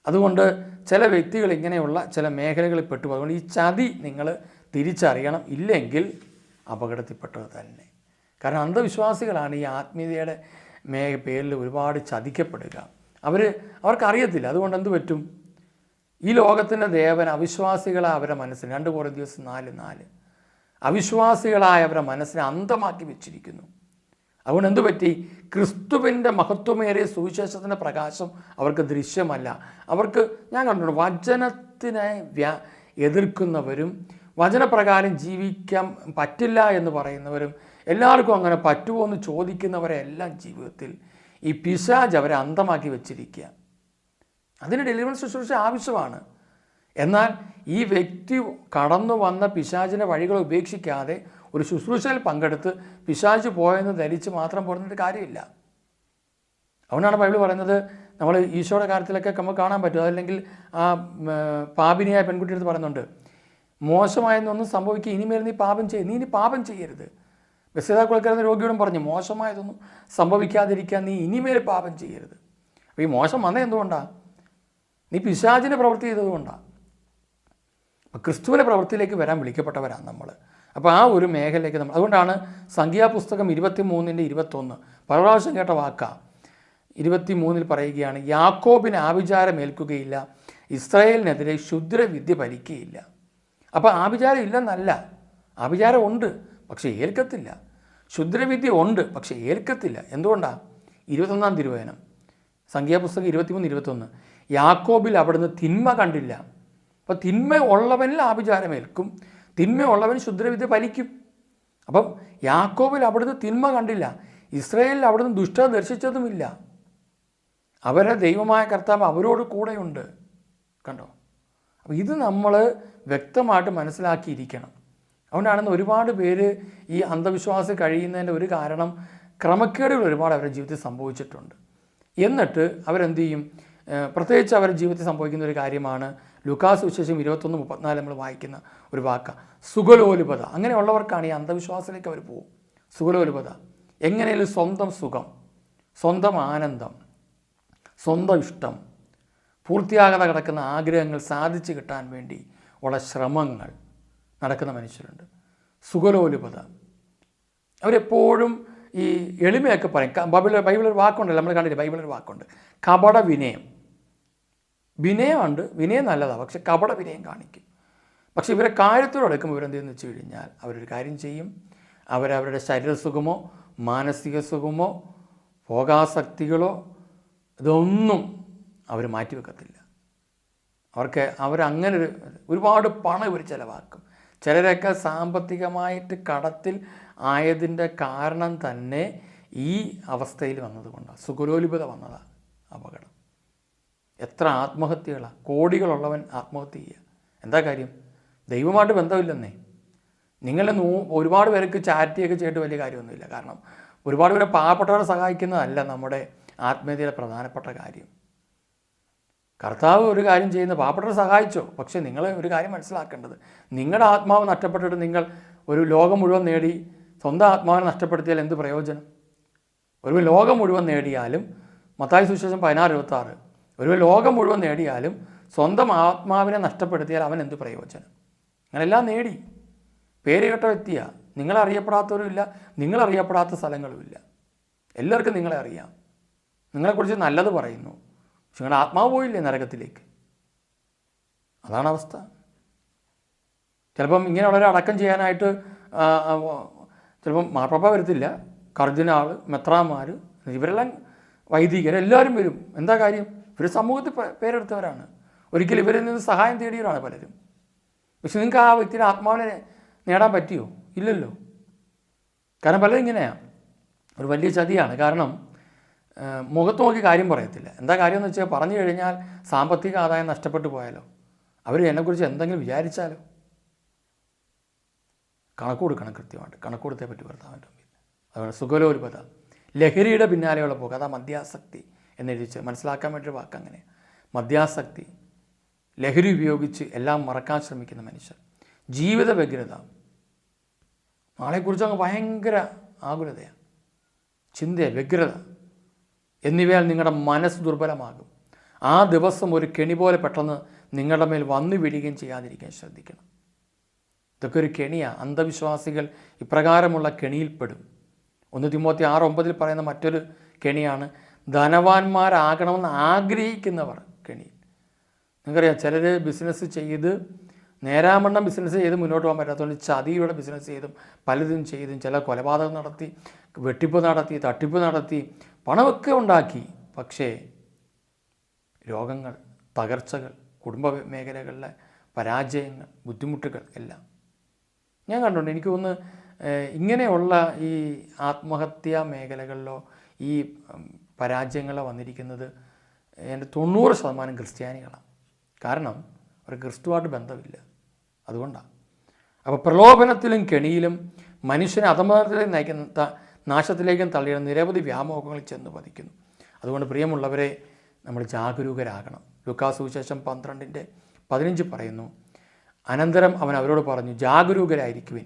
അതുകൊണ്ട് ചില വ്യക്തികൾ ഇങ്ങനെയുള്ള ചില മേഖലകളിൽ പെട്ടു അതുകൊണ്ട് ഈ ചതി നിങ്ങൾ തിരിച്ചറിയണം. ഇല്ലെങ്കിൽ അപകടത്തിൽപ്പെട്ടത് തന്നെ. കാരണം അന്ധവിശ്വാസികളാണ് ഈ ആത്മീയതയുടെ മേ പേരിൽ ഒരുപാട് ചതിക്കപ്പെടുക. അവർ അവർക്കറിയത്തില്ല. അതുകൊണ്ട് എന്ത് പറ്റും? ഈ ലോകത്തിന്റെ ദേവൻ അവിശ്വാസികളെ അവരുടെ മനസ്സിന് രണ്ട് കുറേ ദിവസം നാല് നാല്. അവിശ്വാസികളായ അവരുടെ മനസ്സിനെ അന്തമാക്കി വെച്ചിരിക്കുന്നു. അതുകൊണ്ട് എന്തു പറ്റി? ക്രിസ്തുവിന്റെ മഹത്വമേറിയ സുവിശേഷത്തിന്റെ പ്രകാശം അവർക്ക് ദൃശ്യമല്ല. അവർക്ക് ഞാൻ കണ്ടിട്ടുണ്ട് വചനത്തിനെ വ്യാ എതിർക്കുന്നവരും വചനപ്രകാരം ജീവിക്കാൻ പറ്റില്ല എന്ന് പറയുന്നവരും എല്ലാവർക്കും അങ്ങനെ പറ്റുമോ എന്ന് ചോദിക്കുന്നവരെ എല്ലാം ജീവിതത്തിൽ ഈ പിശാജ് അവരെ അന്തമാക്കി വെച്ചിരിക്കുക. അതിന് ഡെലിവറൻസ് ശുശ്രൂഷ ആവശ്യമാണ്. എന്നാൽ ഈ വ്യക്തി കടന്നു വന്ന പിശാചിന്റെ വഴികൾ ഉപേക്ഷിക്കാതെ ഒരു ശുശ്രൂഷയിൽ പങ്കെടുത്ത് പിശാജ് പോയെന്ന് ധരിച്ച് മാത്രം പോകുന്നൊരു കാര്യമില്ല. അതുകൊണ്ടാണ് ബൈബിൾ പറയുന്നത് നമ്മൾ ഈശോയുടെ കാര്യത്തിലൊക്കെ നമുക്ക് കാണാൻ പറ്റും. അതല്ലെങ്കിൽ ആ പാപിനിയായ പെൺകുട്ടിയുടെ അടുത്ത് പറയുന്നുണ്ട് മോശമായെന്നൊന്നും സംഭവിക്കുക ഇനിമേൽ നീ പാപം ചെയ്യും നീ ഇനി പാപം ചെയ്യരുത്. ബസ്സിതാ രോഗിയോടും പറഞ്ഞു മോശമായതൊന്നും സംഭവിക്കാതിരിക്കാൻ നീ ഇനിമേൽ പാപം ചെയ്യരുത്. അപ്പോൾ ഈ മോശം വന്നത് എന്തുകൊണ്ടാണ് നീ പിശാചിനെ പ്രവൃത്തി ചെയ്തതുകൊണ്ടാണ് അപ്പം ക്രിസ്തുവിന്റെ പ്രവൃത്തിയിലേക്ക് വരാൻ വിളിക്കപ്പെട്ടവരാണ് നമ്മൾ അപ്പോൾ ആ ഒരു മേഖലയിലേക്ക് നമ്മൾ അതുകൊണ്ടാണ് സംഖ്യാപുസ്തകം ഇരുപത്തി മൂന്നിന്റെ ഇരുപത്തൊന്ന്. പല പ്രാവശ്യം കേട്ട വാക്കാ. ഇരുപത്തി മൂന്നിൽ പറയുകയാണ് യാക്കോബിന് ആഭിചാരമേൽക്കുകയില്ല ഇസ്രായേലിനെതിരെ ക്ഷുദ്രവിദ്യ ഭരിക്കുകയില്ല അപ്പോൾ ആഭിചാരം ഇല്ലെന്നല്ല ആഭിചാരം ഉണ്ട് പക്ഷേ ഏൽക്കത്തില്ല. ക്ഷുദ്രവിദ്യ ഉണ്ട് പക്ഷേ ഏൽക്കത്തില്ല. എന്തുകൊണ്ടാണ് ഇരുപത്തൊന്നാം തിരുവേനം സംഖ്യാപുസ്തകം ഇരുപത്തിമൂന്ന് ഇരുപത്തൊന്ന്. യാക്കോബിൽ അവിടുന്ന് തിന്മ കണ്ടില്ല. അപ്പോൾ തിന്മ ഉള്ളവനിൽ ആഭിചാരമേൽക്കും. തിന്മ ഉള്ളവൻ ശുദ്രവിദ്യ ഫലിക്കും. അപ്പം യാക്കോബിൽ അവിടുന്ന് തിന്മ കണ്ടില്ല. ഇസ്രയേലിൽ അവിടുന്ന് ദുഷ്ടത ദർശിച്ചതുമില്ല. അവരെ ദൈവമായ കർത്താവ് അവരോട് കൂടെയുണ്ട്. കണ്ടോ? അപ്പോൾ ഇത് നമ്മൾ വ്യക്തമായിട്ട് മനസ്സിലാക്കിയിരിക്കണം. അതുകൊണ്ടാണെന്ന് ഒരുപാട് പേര് ഈ അന്ധവിശ്വാസം കഴിയുന്നതിന്റെ ഒരു കാരണം ക്രമക്കേടുകൾ ഒരുപാട് അവരുടെ ജീവിതത്തിൽ സംഭവിച്ചിട്ടുണ്ട്. എന്നിട്ട് അവരെന്ത് ചെയ്യും? പ്രത്യേകിച്ച് അവരുടെ ജീവിതത്തിൽ സംഭവിക്കുന്ന ഒരു കാര്യമാണ് ലുക്കാസ് വിശേഷം ഇരുപത്തൊന്ന് മുപ്പത്തിനാല് നമ്മൾ വായിക്കുന്ന ഒരു വാക്ക. സുഖലോലുപത. അങ്ങനെയുള്ളവർക്കാണ് ഈ അന്ധവിശ്വാസത്തിലേക്ക് അവർ പോകും. സുഖലോലുപത. എങ്ങനെയാലും സ്വന്തം സുഖം സ്വന്തം ആനന്ദം സ്വന്തം ഇഷ്ടം പൂർത്തിയാകാതെ കിടക്കുന്ന ആഗ്രഹങ്ങൾ സാധിച്ചു കിട്ടാൻ വേണ്ടി ഉള്ള ശ്രമങ്ങൾ. നടക്കുന്ന മനുഷ്യരുണ്ട്. സുഖലോലുപത. അവരെപ്പോഴും ഈ എളിമയൊക്കെ പറയും. ബൈബിൾ ബൈബിളിൽ ഒരു വാക്കുണ്ടല്ലോ നമ്മൾ കണ്ടില്ല? ബൈബിളിൽ ഒരു വാക്കുണ്ട്. കപട വിനയം. വിനയമുണ്ട്. വിനയം നല്ലതാണ് പക്ഷെ കപട വിനയം കാണിക്കും. പക്ഷെ ഇവരെ കാര്യത്തോട് എടുക്കുമ്പോൾ ഇവരെന്തെന്ന് വെച്ച് കഴിഞ്ഞാൽ അവരൊരു കാര്യം ചെയ്യും. അവരവരുടെ ശരീരസുഖമോ മാനസിക സുഖമോ ഭോഗാസക്തികളോ ഇതൊന്നും അവർ മാറ്റിവെക്കത്തില്ല. അവർക്ക് അവരങ്ങനെ ഒരു ഒരുപാട് പണം ഇവർ ചിലവാക്കും. ചിലരൊക്കെ സാമ്പത്തികമായിട്ട് കടത്തിൽ ആയതിന്റെ കാരണം തന്നെ ഈ അവസ്ഥയിൽ വന്നതുകൊണ്ടാണ്. സുഗുരോലിപത വന്നതാണ് അപകടം. എത്ര ആത്മഹത്യകളാണ് കോടികളുള്ളവൻ ആത്മഹത്യ ചെയ്യുക. എന്താ കാര്യം? ദൈവമായിട്ട് ബന്ധമില്ലെന്നേ. നിങ്ങളെ നൂ ഒരുപാട് പേർക്ക് ചാരിറ്റിയൊക്കെ ചെയ്തിട്ട് വലിയ കാര്യമൊന്നുമില്ല. കാരണം ഒരുപാട് പേരെ പാവപ്പെട്ടവരെ സഹായിക്കുന്നതല്ല നമ്മുടെ ആത്മീയതയിലെ പ്രധാനപ്പെട്ട കാര്യം. കർത്താവ് ഒരു കാര്യം ചെയ്യുന്ന പാപ്പട്ടർ സഹായിച്ചോ. പക്ഷേ നിങ്ങൾ ഒരു കാര്യം മനസ്സിലാക്കേണ്ടത് നിങ്ങളുടെ ആത്മാവ് നഷ്ടപ്പെട്ടിട്ട് നിങ്ങൾ ഒരു ലോകം മുഴുവൻ നേടി സ്വന്തം ആത്മാവിനെ നഷ്ടപ്പെടുത്തിയാൽ എന്ത് പ്രയോജനം? ഒരു ലോകം മുഴുവൻ നേടിയാലും മത്തായ സുശേഷം പതിനാറ് ഇരുപത്താറ് ഒരു ലോകം മുഴുവൻ നേടിയാലും സ്വന്തം ആത്മാവിനെ നഷ്ടപ്പെടുത്തിയാൽ അവൻ എന്ത് പ്രയോജനം? അങ്ങനെല്ലാം നേടി. പേര് കേട്ട വ്യക്തിയാണ് നിങ്ങളറിയപ്പെടാത്തവരുമില്ല നിങ്ങളറിയപ്പെടാത്ത സ്ഥലങ്ങളുമില്ല. എല്ലാവർക്കും നിങ്ങളെ അറിയാം. നിങ്ങളെക്കുറിച്ച് നല്ലത് പറയുന്നു. പക്ഷെ നിങ്ങളുടെ ആത്മാവ് പോയില്ലേ നരകത്തിലേക്ക്? അതാണ് അവസ്ഥ. ചിലപ്പം ഇങ്ങനെയുള്ളവരെ അടക്കം ചെയ്യാനായിട്ട് ചിലപ്പം മാർപ്പാപ്പ വരത്തില്ല. കർദിനാൾ മെത്രാമാർ ഇവരെല്ലാം വൈദികർ എല്ലാവരും വരും. എന്താ കാര്യം? ഇവർ സമൂഹത്തിൽ പേരെടുത്തവരാണ്. ഒരിക്കലും ഇവരിൽ നിന്ന് സഹായം തേടിയവരാണ് പലരും. പക്ഷെ നിങ്ങൾക്ക് ആ വ്യക്തിയുടെ ആത്മാവിനെ നേടാൻ പറ്റിയോ? ഇല്ലല്ലോ. കാരണം പലരും ഇങ്ങനെയാണ് ഒരു വലിയ ചതിയാണ്. കാരണം മുഖത്ത് നോക്കി കാര്യം പറയത്തില്ല. എന്താ കാര്യം എന്ന് വെച്ചാൽ പറഞ്ഞു കഴിഞ്ഞാൽ സാമ്പത്തിക ആദായം നഷ്ടപ്പെട്ടു പോയാലോ? അവർ എന്നെക്കുറിച്ച് എന്തെങ്കിലും വിചാരിച്ചാലോ? കണക്ക് കൊടുക്കണം കൃത്യമായിട്ട്. കണക്ക് കൊടുത്തേ പറ്റി ഭർത്താവിന്റെ മുമ്പിൽ. അതുപോലെ സുഖലോൽപത ലഹരിയുടെ പിന്നാലെയുള്ള പോക്ക്. അതാ മദ്യാസക്തി എന്നെഴുതിച്ച് മനസ്സിലാക്കാൻ വേണ്ടി വാക്ക് അങ്ങനെ മദ്യാസക്തി. ലഹരി ഉപയോഗിച്ച് എല്ലാം മറക്കാൻ ശ്രമിക്കുന്ന മനുഷ്യർ ജീവിത വ്യഗ്രത. നാളെക്കുറിച്ച് അങ്ങ് ഭയങ്കര ആകുലതയാണ്. ചിന്തയാണ്. വ്യഗ്രത. എന്നിവയാൽ നിങ്ങളുടെ മനസ്സ് ദുർബലമാകും. ആ ദിവസം ഒരു കെണി പോലെ പെട്ടെന്ന് നിങ്ങളുടെ മേൽ വന്നു വീഴുകയും ചെയ്യാതിരിക്കാൻ ശ്രദ്ധിക്കണം. ഇതൊക്കെ ഒരു കെണിയാണ് അന്ധവിശ്വാസികൾ ഇപ്രകാരമുള്ള കെണിയിൽപ്പെടും ഒന്ന് തിമോത്തി ആറ് ഒമ്പതിൽ പറയുന്ന മറ്റൊരു കെണിയാണ്. ധനവാന്മാരാകണമെന്ന് ആഗ്രഹിക്കുന്നവർ കെണി. നിങ്ങൾക്കറിയാം ചിലർ ബിസിനസ് ചെയ്ത് നേരാമണ്ണം ബിസിനസ് ചെയ്ത് മുന്നോട്ട് പോകാൻ പറ്റാത്തതുകൊണ്ട് ചതിയുടെ ബിസിനസ് ചെയ്തും പലതും ചെയ്തും ചില കൊലപാതകം നടത്തി വെട്ടിപ്പ് നടത്തി തട്ടിപ്പ് നടത്തി പണമൊക്കെ ഉണ്ടാക്കി. പക്ഷേ രോഗങ്ങൾ തകർച്ചകൾ കുടുംബ മേഖലകളിലെ പരാജയങ്ങൾ ബുദ്ധിമുട്ടുകൾ എല്ലാം. ഞാൻ കണ്ടുണ്ട് എനിക്ക് തോന്നുന്നു ഇങ്ങനെയുള്ള ഈ ആത്മഹത്യാ മേഖലകളിലോ ഈ പരാജയങ്ങളോ വന്നിരിക്കുന്നത് എന്റെ തൊണ്ണൂറ് ശതമാനം ക്രിസ്ത്യാനികളാണ്. കാരണം അവർക്ക് ക്രിസ്തുവായിട്ട് ബന്ധമില്ല. അതുകൊണ്ടാണ് അപ്പോൾ പ്രലോഭനത്തിലും കെണിയിലും മനുഷ്യനെ അധമതത്തിലേക്ക് നയിക്കുന്ന നാശത്തിലേക്കും തള്ളിയ നിരവധി വ്യാമോഹങ്ങളിൽ ചെന്ന് പതിക്കുന്നു. അതുകൊണ്ട് പ്രിയമുള്ളവരെ നമ്മൾ ജാഗരൂകരാകണം. ലുക്കാ സുവിശേഷം പന്ത്രണ്ടിന്റെ പതിനഞ്ച് പറയുന്നു അനന്തരം അവൻ അവരോട് പറഞ്ഞു ജാഗരൂകരായിരിക്കുവിൻ.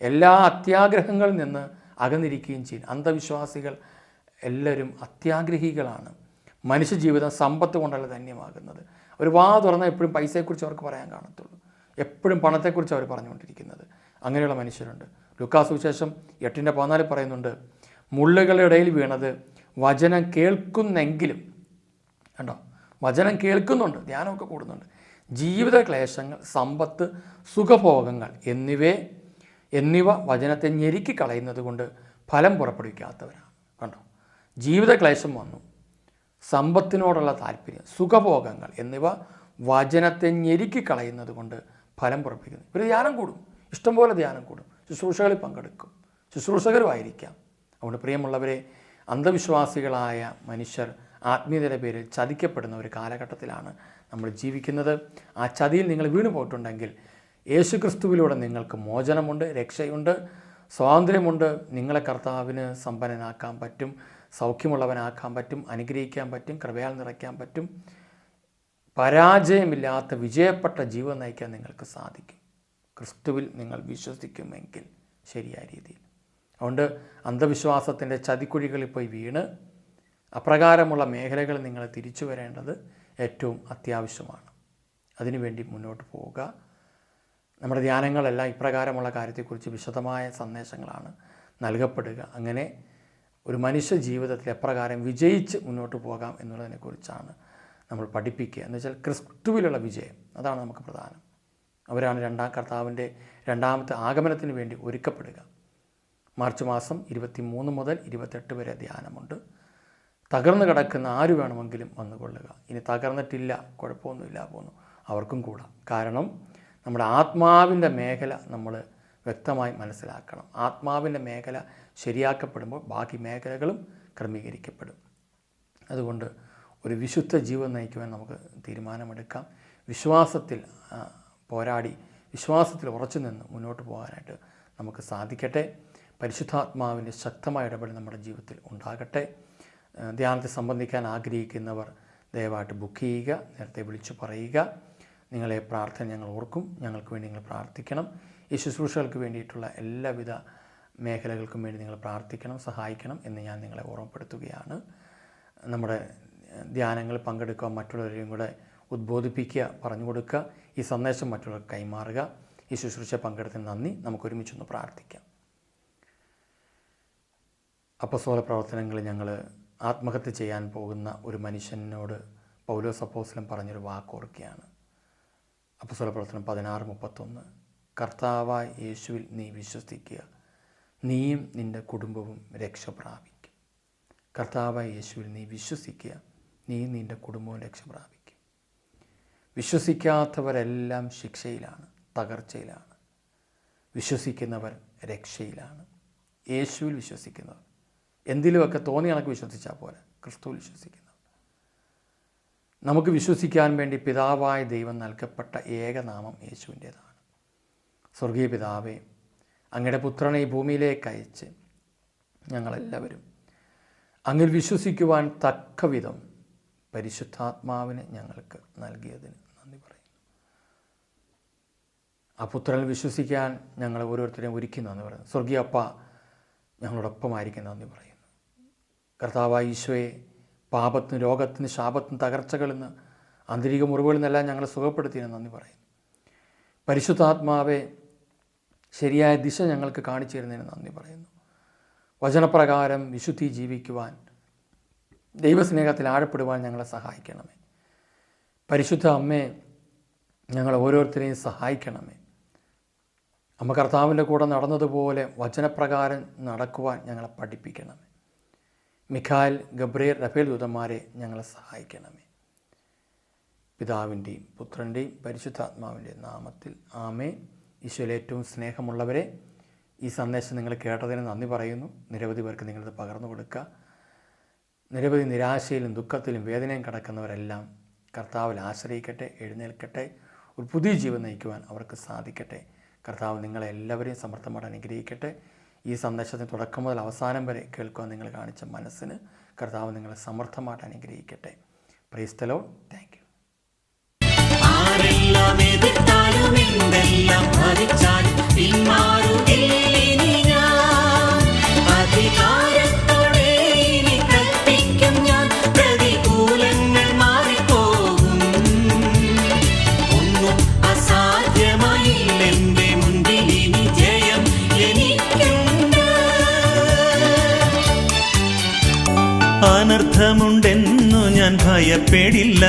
എല്ലാ അത്യാഗ്രഹങ്ങളിൽ നിന്ന് അകന്നിരിക്കുകയും ചെയ്യും. അന്ധവിശ്വാസികൾ എല്ലാവരും അത്യാഗ്രഹികളാണ്. മനുഷ്യജീവിതം സമ്പത്ത് കൊണ്ടല്ല ധന്യമാകുന്നത്. ഒരു വാ തുറന്നാൽ എപ്പോഴും പൈസയെക്കുറിച്ച് അവർക്ക് പറയാൻ കാണത്തുള്ളൂ. എപ്പോഴും പണത്തെക്കുറിച്ച് അവർ പറഞ്ഞുകൊണ്ടിരിക്കുന്നത്. അങ്ങനെയുള്ള മനുഷ്യരുണ്ട്. ലുക്കാ സുവിശേഷം എട്ടിന്റെ പതിനാല് പറയുന്നുണ്ട് മുള്ളുകളുടെ ഇടയിൽ വീണത് വചനം കേൾക്കുന്നെങ്കിലും കണ്ടോ? വചനം കേൾക്കുന്നുണ്ട് ധ്യാനമൊക്കെ കൂടുന്നുണ്ട്. ജീവിത ക്ലേശങ്ങൾ സമ്പത്ത് സുഖഭോഗങ്ങൾ എന്നിവയെ എന്നിവ വചനത്തെ ഞെരുക്കി കളയുന്നത് കൊണ്ട് ഫലം പുറപ്പെടുവിക്കാത്തവരാണ് കണ്ടോ? ജീവിത ക്ലേശം വന്നു സമ്പത്തിനോടുള്ള താല്പര്യം സുഖഭോഗങ്ങൾ എന്നിവ വചനത്തെ ഞെരുക്കി കളയുന്നത് കൊണ്ട് ഫലം പുറപ്പെടുവിക്കുന്നു. ഇവർ ധ്യാനം കൂടും ഇഷ്ടംപോലെ ധ്യാനം കൂടും. ശുശ്രൂഷകളിൽ പങ്കെടുക്കും. ശുശ്രൂഷകരുമായിരിക്കാം. അതുകൊണ്ട് പ്രിയമുള്ളവരെ അന്ധവിശ്വാസികളായ മനുഷ്യർ ആത്മീയതയുടെ പേരിൽ ചതിക്കപ്പെടുന്ന ഒരു കാലഘട്ടത്തിലാണ് നമ്മൾ ജീവിക്കുന്നത്. ആ ചതിയിൽ നിങ്ങൾ വീണു പോയിട്ടുണ്ടെങ്കിൽ യേശു ക്രിസ്തുവിലൂടെ നിങ്ങൾക്ക് മോചനമുണ്ട് രക്ഷയുണ്ട് സ്വാതന്ത്ര്യമുണ്ട്. നിങ്ങളെ കർത്താവിന് സമ്പന്നനാക്കാൻ പറ്റും സൗഖ്യമുള്ളവനാക്കാൻ പറ്റും അനുഗ്രഹിക്കാൻ പറ്റും കൃപയാൽ നിറയ്ക്കാൻ പറ്റും. പരാജയമില്ലാത്ത വിജയപ്പെട്ട ജീവൻ നയിക്കാൻ നിങ്ങൾക്ക് സാധിക്കും. ക്രിസ്തുവിൽ നിങ്ങൾ വിശ്വസിക്കുമെങ്കിൽ ശരിയായ രീതിയിൽ. അതുകൊണ്ട് അന്ധവിശ്വാസത്തിന്റെ ചതിക്കുഴികളിൽ പോയി വീണ് അപ്രകാരമുള്ള മേഖലകൾ നിങ്ങൾ തിരിച്ചു വരേണ്ടത് ഏറ്റവും അത്യാവശ്യമാണ്. അതിനുവേണ്ടി മുന്നോട്ട് പോവുക. നമ്മുടെ ധ്യാനങ്ങളെല്ലാം ഇപ്രകാരമുള്ള കാര്യത്തെക്കുറിച്ച് വിശദമായ സന്ദേശങ്ങളാണ് നൽകപ്പെടുക. അങ്ങനെ ഒരു മനുഷ്യ ജീവിതത്തിൽ എപ്രകാരം വിജയിച്ച് മുന്നോട്ട് പോകാം എന്നുള്ളതിനെക്കുറിച്ചാണ് നമ്മൾ പഠിപ്പിക്കുക. എന്ന് വെച്ചാൽ ക്രിസ്തുവിലുള്ള വിജയം. അതാണ് നമുക്ക് പ്രധാനം. അവരാണ് രണ്ടാം കർത്താവിന്റെ രണ്ടാമത്തെ ആഗമനത്തിന് വേണ്ടി ഒരുക്കപ്പെടുക. മാർച്ച് മാസം ഇരുപത്തി മൂന്ന് മുതൽ ഇരുപത്തെട്ട് വരെ ധ്യാനമുണ്ട്. തകർന്നു കിടക്കുന്ന ആര് വേണമെങ്കിലും വന്നുകൊള്ളുക. ഇനി തകർന്നിട്ടില്ല കുഴപ്പമൊന്നുമില്ല പോകുന്നു അവർക്കും കൂടാം. കാരണം നമ്മുടെ ആത്മാവിന്റെ മേഖല നമ്മൾ വ്യക്തമായി മനസ്സിലാക്കണം. ആത്മാവിന്റെ മേഖല ശരിയാക്കപ്പെടുമ്പോൾ ബാക്കി മേഖലകളും ക്രമീകരിക്കപ്പെടും. അതുകൊണ്ട് ഒരു വിശുദ്ധ ജീവൻ നയിക്കുവാൻ നമുക്ക് തീരുമാനമെടുക്കാം. വിശ്വാസത്തിൽ പോരാടി വിശ്വാസത്തിൽ ഉറച്ചു നിന്ന് മുന്നോട്ട് പോകാനായിട്ട് നമുക്ക് സാധിക്കട്ടെ. പരിശുദ്ധാത്മാവിന്റെ ശക്തമായ ഇടപെടൽ നമ്മുടെ ജീവിതത്തിൽ ഉണ്ടാകട്ടെ. ധ്യാനത്തെ സംബന്ധിക്കാൻ ആഗ്രഹിക്കുന്നവർ ദയവായിട്ട് ബുക്ക് ചെയ്യുക നേരത്തെ വിളിച്ചു പറയുക. നിങ്ങളെ പ്രാർത്ഥന ഞങ്ങൾ ഓർക്കും. ഞങ്ങൾക്ക് വേണ്ടി നിങ്ങൾ പ്രാർത്ഥിക്കണം. ഈ ശുശ്രൂഷകൾക്ക് വേണ്ടിയിട്ടുള്ള എല്ലാവിധ മേഖലകൾക്കും വേണ്ടി നിങ്ങൾ പ്രാർത്ഥിക്കണം സഹായിക്കണം എന്ന് ഞാൻ നിങ്ങളെ ഓർമ്മപ്പെടുത്തുകയാണ്. നമ്മുടെ ധ്യാനങ്ങൾ പങ്കെടുക്കുക മറ്റുള്ളവരെയും കൂടെ ഉദ്ബോധിപ്പിക്കുക പറഞ്ഞു കൊടുക്കുക ഈ സന്ദേശം മറ്റുള്ളവർക്ക് കൈമാറുക. ഈ ശുശ്രൂഷ പങ്കെടുത്തതിന് നന്ദി. നമുക്ക് ഒരുമിച്ചൊന്ന് പ്രാർത്ഥിക്കാം. അപ്പസോല പ്രവർത്തനങ്ങൾ ഞങ്ങൾ ആത്മഹത്യ ചെയ്യാൻ പോകുന്ന ഒരു മനുഷ്യനോട് പൗലോ സപ്പോസിലും പറഞ്ഞൊരു വാക്കോർക്കുകയാണ് അപ്പസോല പ്രവർത്തനം പതിനാറ് മുപ്പത്തൊന്ന്. കർത്താവായ യേശുവിൽ നീ വിശ്വസിക്കുക. നീയും നിന്റെ കുടുംബവും രക്ഷ പ്രാപിക്കും. കർത്താവായ യേശുവിൽ നീ വിശ്വസിക്കുക. നീയും നിന്റെ കുടുംബവും രക്ഷ പ്രാപിക്കും. വിശ്വസിക്കാത്തവരെല്ലാം ശിക്ഷയിലാണ് തകർച്ചയിലാണ്. വിശ്വസിക്കുന്നവർ രക്ഷയിലാണ്. യേശുവിൽ വിശ്വസിക്കുന്നവർ. എന്തിലുമൊക്കെ തോന്നി കണക്ക് വിശ്വസിച്ചാൽ പോലെ ക്രിസ്തുവിൽ വിശ്വസിക്കുന്നവർ. നമുക്ക് വിശ്വസിക്കാൻ വേണ്ടി പിതാവായ ദൈവം നൽകപ്പെട്ട ഏകനാമം യേശുവിന്റേതാണ്. സ്വർഗീയ പിതാവേ അങ്ങയുടെ പുത്രനെ ഈ ഭൂമിയിലേക്ക് അയച്ച് ഞങ്ങളെല്ലാവരും അങ്ങിൽ വിശ്വസിക്കുവാൻ തക്കവിധം പരിശുദ്ധാത്മാവിനെ ഞങ്ങൾക്ക് നൽകിയതിന് നന്ദി പറയുന്നു. ആ പുത്രനിൽ വിശ്വസിക്കാൻ ഞങ്ങൾ ഓരോരുത്തരെയും ഒരുക്കി നന്ദി പറയുന്നു. സ്വർഗീയ അപ്പ ഞങ്ങളോടൊപ്പമായിരിക്കും നന്ദി പറയുന്നു. കർത്താവായ ഈശോയെ പാപത്തിന് രോഗത്തിന് ശാപത്തിന് തകർച്ചകളിൽ നിന്ന് ആന്തരിക മുറിവുകളിൽ നിന്നെല്ലാം ഞങ്ങളെ സുഖപ്പെടുത്തിയെന്ന് നന്ദി പറയുന്നു. പരിശുദ്ധാത്മാവെ ശരിയായ ദിശ ഞങ്ങൾക്ക് കാണിച്ചു തരുന്നതിന് നന്ദി പറയുന്നു. വചനപ്രകാരം വിശുദ്ധി ജീവിക്കുവാൻ ദൈവസ്നേഹത്തിൽ ആഴപ്പെടുവാൻ ഞങ്ങളെ സഹായിക്കണമേ. പരിശുദ്ധ അമ്മേ ഞങ്ങൾ ഓരോരുത്തരെയും സഹായിക്കണമേ. അമ്മ കർത്താവിന്റെ കൂടെ നടന്നതുപോലെ വചനപ്രകാരം നടക്കുവാൻ ഞങ്ങളെ പഠിപ്പിക്കണമേ. മിഖായൽ ഗബ്രിയൽ റഫേൽ ദൂതന്മാരെ ഞങ്ങളെ സഹായിക്കണമേ. പിതാവിന്റെയും പുത്രന്റെയും പരിശുദ്ധാത്മാവിന്റെ നാമത്തിൽ ആമേ ഈശോയിൽ ഏറ്റവും സ്നേഹമുള്ളവരെ ഈ സന്ദേശം നിങ്ങൾ കേട്ടതിന് നന്ദി പറയുന്നു. നിരവധി പേർക്ക് നിങ്ങളിത് പകർന്നു കൊടുക്കുക. നിരവധി നിരാശയിലും ദുഃഖത്തിലും വേദനയും കിടക്കുന്നവരെല്ലാം കർത്താവിൽ ആശ്രയിക്കട്ടെ എഴുന്നേൽക്കട്ടെ ഒരു പുതിയ ജീവൻ നയിക്കുവാൻ അവർക്ക് സാധിക്കട്ടെ. കർത്താവ് നിങ്ങളെ എല്ലാവരെയും സമർത്ഥമായിട്ട് അനുഗ്രഹിക്കട്ടെ. ഈ സന്ദേശത്തിന് തുടക്കം മുതൽ അവസാനം വരെ കേൾക്കുവാൻ നിങ്ങൾ കാണിച്ച മനസ്സിന് കർത്താവ് നിങ്ങളെ സമർത്ഥമായിട്ട് അനുഗ്രഹിക്കട്ടെ. പ്രീസ്തലോ താങ്ക് യു ആരെല്ലാം അധികാരത്തോടെ അനർത്ഥമുണ്ടെന്നു ഞാൻ ഭയപ്പെടില്ല.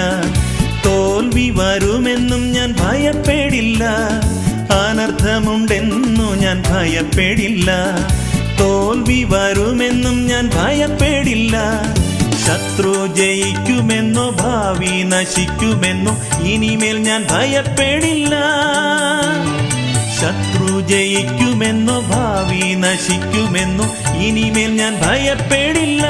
തോൽവി വരുമെന്നും ഞാൻ ഭയപ്പെടില്ല. അനർത്ഥമുണ്ടെന്നു ഞാൻ ഭയപ്പെടില്ല. തോൽവി വരുമെന്നും ഞാൻ ഭയപ്പെടില്ല. ശത്രു ജയിക്കുമെന്നോ ഭാവി നശിക്കുമെന്നോ ഇനിമേൽ ഞാൻ ഭയപ്പെടില്ല. ശത്രു ജയിക്കുമെന്നോ ഭാവി നശിക്കുമെന്നോ ഇനിമേൽ ഞാൻ ഭയപ്പെടില്ല.